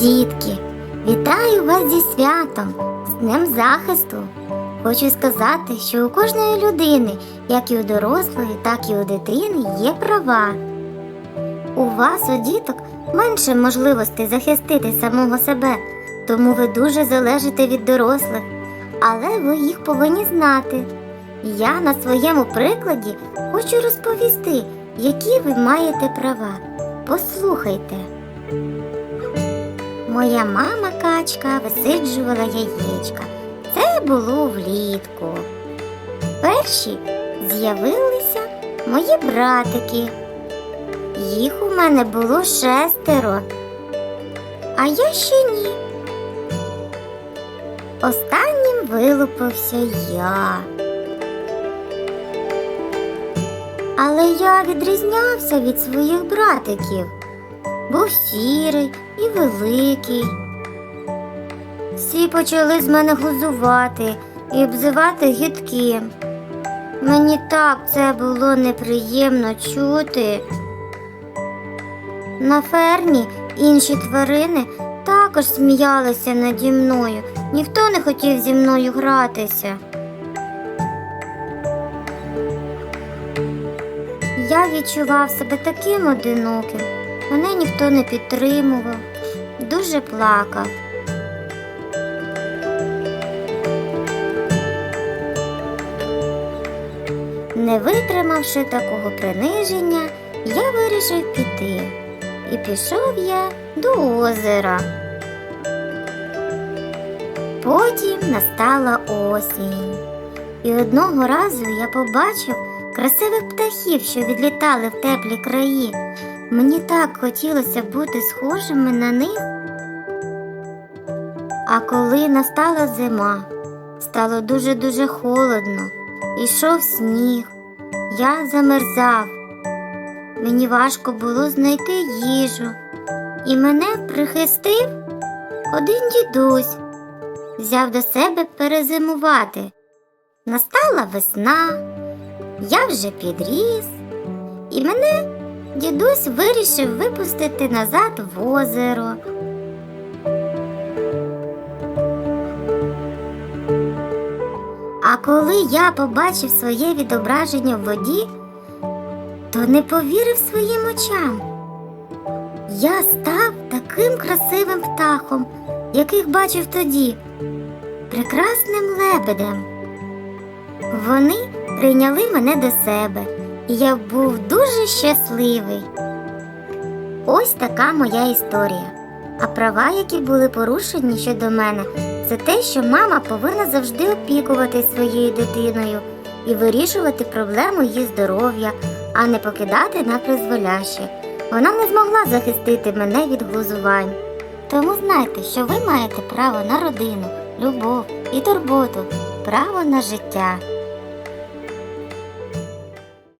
Дітки, вітаю вас зі святом, з Днем захисту. Хочу сказати, що у кожної людини, як і у дорослої, так і у дитини, є права. У вас, у діток, менше можливостей захистити самого себе, тому ви дуже залежите від дорослих, але ви їх повинні знати. Я на своєму прикладі хочу розповісти, які ви маєте права. Послухайте. Моя мама качка висиджувала яєчка. Це було влітку. Перші з'явилися мої братики. Їх у мене було шестеро, а я ще ні. Останнім вилупився я. Але я відрізнявся від своїх братиків. Був сірий і великий. Всі почали з мене глузувати і обзивати гидким. Мені так це було неприємно чути. На фермі інші тварини також сміялися наді мною. Ніхто не хотів зі мною гратися. Я відчував себе таким одиноким. Мене ніхто не підтримував, дуже плакав. Не витримавши такого приниження, я вирішив піти. І пішов я до озера. Потім настала осінь. І одного разу я побачив красивих птахів, що відлітали в теплі краї. Мені так хотілося бути схожими на них. А коли настала зима, стало дуже-дуже холодно, ішов сніг, я замерзав. Мені важко було знайти їжу, і мене прихистив один дідусь, взяв до себе перезимувати. Настала весна, я вже підріс, і мене дідусь вирішив випустити назад в озеро. А коли я побачив своє відображення в воді, то не повірив своїм очам. Я став таким красивим птахом, яких бачив тоді, прекрасним лебедем. Вони прийняли мене до себе, я був дуже щасливий. Ось така моя історія. А права, які були порушені щодо мене, це те, що мама повинна завжди опікуватись своєю дитиною і вирішувати проблему її здоров'я, а не покидати на призволяще. Вона не змогла захистити мене від глузувань. Тому знайте, що ви маєте право на родину, любов і турботу, право на життя.